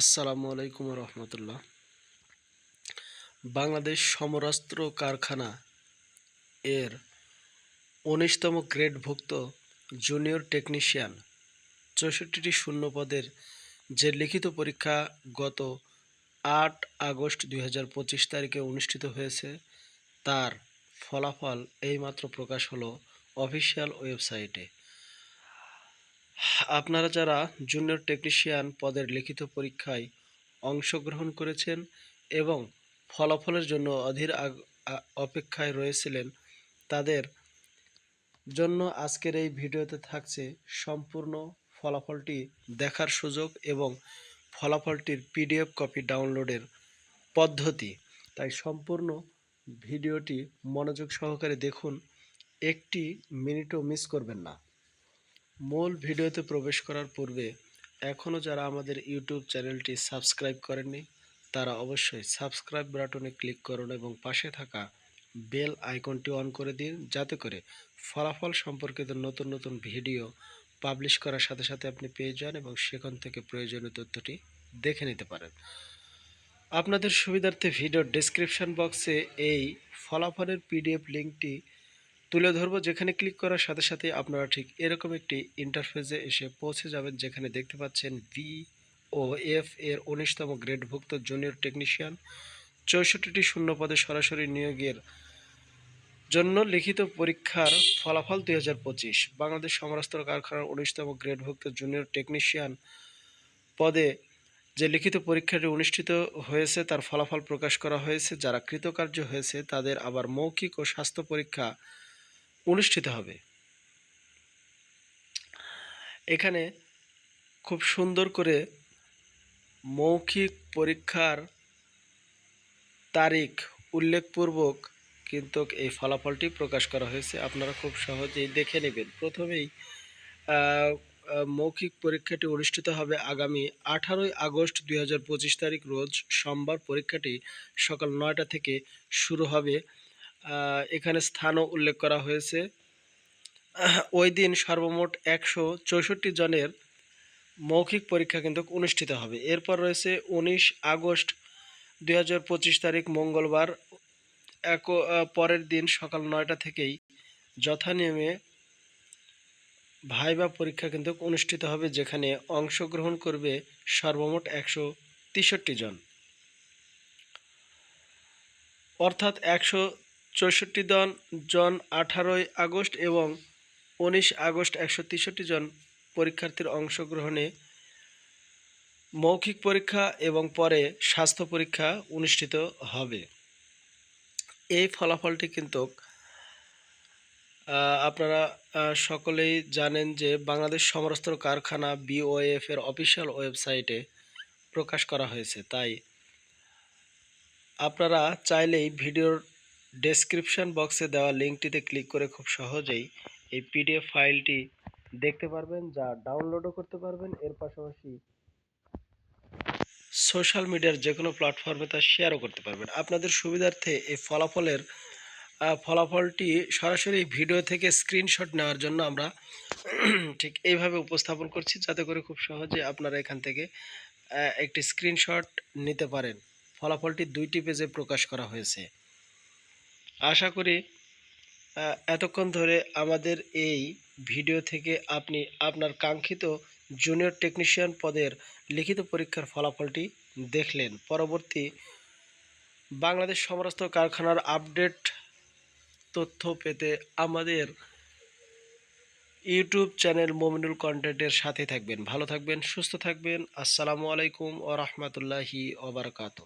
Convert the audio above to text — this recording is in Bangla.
আসসালামু আলাইকুম রহমতুল্লাহ বাংলাদেশ সমরাস্ত্র কারখানা এর উনিশতম গ্রেডভুক্ত জুনিয়র টেকনিশিয়ান চৌষট্টিটি শূন্য পদের যে লিখিত পরীক্ষা গত আট আগস্ট দুই হাজার পঁচিশ তারিখে অনুষ্ঠিত হয়েছে, তার ফলাফল এইমাত্র প্রকাশ হলো অফিসিয়াল ওয়েবসাইটে। আপনারা যারা জুনিয়র টেকনিশিয়ান পদের লিখিত পরীক্ষায় অংশগ্রহণ করেছেন এবং ফলাফলের জন্য অধীর অপেক্ষায় রয়েছিলেন, তাদের জন্য আজকের এই ভিডিওতে থাকছে সম্পূর্ণ ফলাফলটি দেখার সুযোগ এবং ফলাফলটির পিডিএফ কপি ডাউনলোডের পদ্ধতি। তাই সম্পূর্ণ ভিডিওটি মনোযোগ সহকারে দেখুন, একটি মিনিটও মিস করবেন না। মূল ভিডিওতে প্রবেশ করার পূর্বে এখনও যারা আমাদের ইউটিউব চ্যানেলটি সাবস্ক্রাইব করেননি, তারা অবশ্যই সাবস্ক্রাইব বাটনে ক্লিক করুন এবং পাশে থাকা বেল আইকনটি অন করে দিন যাতে করে ফলাফল সম্পর্কিত নতুন নতুন ভিডিও পাবলিশ করার সাথে সাথে আপনি পেয়ে যান এবং সেখান থেকে প্রয়োজনীয় তথ্যটি দেখে নিতে পারেন। আপনাদের সুবিধার্থে ভিডিও ডেসক্রিপশন বক্সে এই ফলাফলের পিডিএফ লিঙ্কটি তুলে ধরবো যেখানে ক্লিক করার সাথে সাথে আপনারা ঠিক এরকম একটি ইন্টারফেসে এসে পৌঁছে যাবেন যেখানে দেখতে পাচ্ছেন বি ও এফ এর উনিশতম গ্রেডভুক্ত জুনিয়র টেকনিশিয়ান চৌষট্টিটি শূন্য পদে সরাসরি নিয়োগের জন্য লিখিত পরীক্ষার ফলাফল দুই বাংলাদেশ সমরাস্ত্র কারখানার উনিশতম গ্রেডভুক্ত জুনিয়র টেকনিশিয়ান পদে যে লিখিত পরীক্ষাটি অনুষ্ঠিত হয়েছে তার ফলাফল প্রকাশ করা হয়েছে। যারা কৃতকার্য হয়েছে তাদের আবার মৌখিক ও স্বাস্থ্য পরীক্ষা অনুষ্ঠিত হবে। এখানে খুব সুন্দর করে মৌখিক পরীক্ষার তারিখ উল্লেখপূর্বক কিন্তু এই ফলাফলটি প্রকাশ করা হয়েছে। আপনারা খুব সহজেই দেখে নেবেন। প্রথমেই মৌখিক পরীক্ষাটি অনুষ্ঠিত হবে আগামী আঠারোই আগস্ট দুই হাজার পঁচিশ তারিখ রোজ। সোমবার পরীক্ষাটি সকাল নয়টা থেকে শুরু হবে। এখানে স্থানও উল্লেখ করা হয়েছে। ওই দিন সর্বমোট একশো চৌষট্টি জনের মৌখিক পরীক্ষা কিন্তু অনুষ্ঠিত হবে। এরপর রয়েছে উনিশ আগস্ট দু হাজার পঁচিশ তারিখ মঙ্গলবার, এক পরের দিন সকাল নয়টা থেকেই যথানিয়মে ভাইবা পরীক্ষা কিন্তু অনুষ্ঠিত হবে, যেখানে অংশগ্রহণ করবে সর্বমোট একশো তেষট্টি জন। অর্থাৎ একশো চৌষট্টি জন জন আঠারোই আগস্ট এবং উনিশ আগস্ট একশো তেষট্টি জন পরীক্ষার্থীর অংশগ্রহণে মৌখিক পরীক্ষা এবং পরে স্বাস্থ্য পরীক্ষা অনুষ্ঠিত হবে। এই ফলাফলটি কিন্তু আপনারা সকলেই জানেন যে বাংলাদেশ সমরাস্ত্র কারখানা বিওএফ এর অফিসিয়াল ওয়েবসাইটে প্রকাশ করা হয়েছে। তাই আপনারা চাইলেই ভিডিওর ডেসক্রিপশন বক্সে দেওয়া লিঙ্কটিতে ক্লিক করে খুব সহজেই এই পিডিএফ ফাইলটি দেখতে পারবেন, যা ডাউনলোডও করতে পারবেন। এর পাশাপাশি সোশ্যাল মিডিয়ার যে কোনো প্ল্যাটফর্মে তা শেয়ারও করতে পারবেন। আপনাদের সুবিধার্থে এই ফলাফলের ফলাফলটি সরাসরি ভিডিও থেকে স্ক্রিনশট নেওয়ার জন্য আমরা ঠিক এইভাবে উপস্থাপন করছি, যাতে করে খুব সহজে আপনারা এখান থেকে একটি স্ক্রিনশট নিতে পারেন। ফলাফলটি দুইটি পেজে প্রকাশ করা হয়েছে। আশা করি এতক্ষণ ধরে আমাদের এই ভিডিও থেকে আপনি আপনার কাঙ্ক্ষিত জুনিয়র টেকনিশিয়ান পদের লিখিত পরীক্ষার ফলাফলটি দেখলেন। পরবর্তী বাংলাদেশ সমরাস্ত্র কারখানার আপডেট তথ্য পেতে আমাদের ইউটিউব চ্যানেল মোমিনুল কন্টেন্টের সাথে থাকবেন। ভালো থাকবেন, সুস্থ থাকবেন। আসসালামু আলাইকুম ও রহমতুল্লাহি ওবরাকাতু